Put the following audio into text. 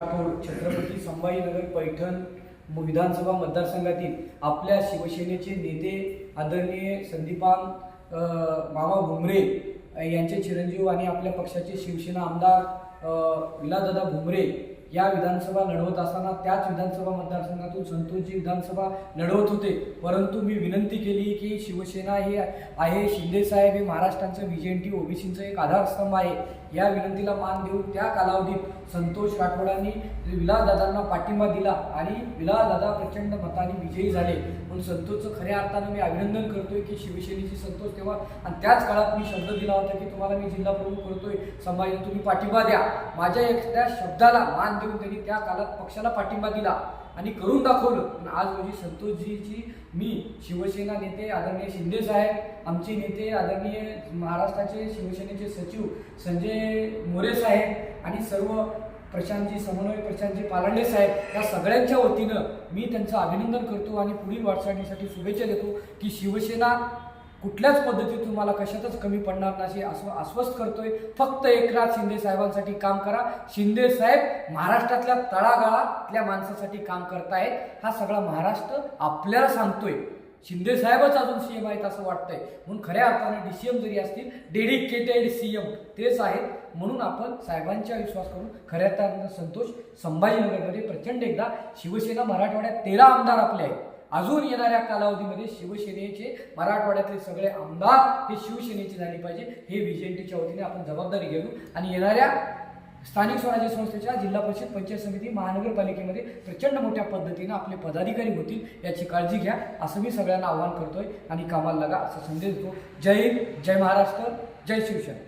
राठोड छत्रपती संभाजीनगर पैठण म- विधानसभा मतदारसंघातील आपल्या शिवसेनेचे नेते आदरणीय संदीपान मामा भुमरे यांचे चिरंजीव आणि आपल्या पक्षाचे शिवसेना आमदार विलासदादा भुमरे या विधानसभा लढवत असताना त्याच विधानसभा मतदारसंघातून संतोषजी विधानसभा लढवत होते. परंतु मी विनंती केली की शिवसेना हे आहे शिंदेसाहेब हे महाराष्ट्राचं व्हीजेंटी ओबीसींचं एक आधारस्तंभ आहे. या विनंतीला मान देऊन त्या कालावधीत संतोष राठोडांनी विलासदादांना पाठिंबा दिला आणि विलासदादा प्रचंड मताने विजयी झाले. म्हणून संतोषचं खऱ्या अर्थानं मी अभिनंदन करतोय की शिवसेनेची संतोष तेव्हा आणि त्याच काळात मी शब्द दिला होता की तुम्हाला मी जिल्हा प्रमुख करतोय. संभाजी तुम्ही पाठिंबा द्या. माझ्या एक त्या शब्दाला मान देऊन त्यांनी त्या काळात पक्षाला पाठिंबा दिला आणि करून दाखवलं. पण आज रोजी संतोषजीची मी शिवसेना नेते आदरणीय शिंदे साहेब आमचे नेते आदरणीय महाराष्ट्राचे शिवसेनेचे सचिव संजय मोरे साहेब आणि सर्व प्रशांतजी समन्वय प्रशांतजी पालांडे साहेब या सगळ्यांच्या वतीनं मी त्यांचं अभिनंदन करतो आणि पुढील वाटचालीसाठी शुभेच्छा देतो की शिवसेना कुठल्याच पद्धतीत तुम्हाला कशातच कमी पडणार नाही असं आश्वस्त करतोय. फक्त एकनाथ शिंदे साहेबांसाठी काम करा. शिंदे साहेब महाराष्ट्रातल्या तळागाळातल्या माणसासाठी काम करतायत. हा सगळा महाराष्ट्र आपल्याला सांगतोय. शिंदे साहेबच अजून सीएम आहेत असं वाटतंय. म्हणून खऱ्या अर्थाने डीसीएम जरी असतील डेडिकेटेड सीएम तेच आहेत. म्हणून आपण साहेबांच्या विश्वास करून खऱ्या अर्थानं संतोष संभाजीनगरमध्ये प्रचंड एकदा शिवसेना मराठवाड्यात तेरा आमदार आपले आहेत. अजून येणाऱ्या कालावधीमध्ये शिवसेनेचे मराठवाड्यातले सगळे आमदार हे शिवसेनेचे झाले पाहिजे. हे व्हिजेंटीच्या वतीने आपण जबाबदारी घेऊ आणि येणाऱ्या स्थानिक स्वराज्य संस्थेच्या जिल्हा परिषद पंचायत समिती महानगरपालिकेमध्ये प्रचंड मोठ्या पद्धतीनं आपले पदाधिकारी होतील याची काळजी घ्या असं मी सगळ्यांना आवाहन करतोय आणि कामाला लागा असा संदेश देतो. जय हिंद जय महाराष्ट्र जय शिवसेना.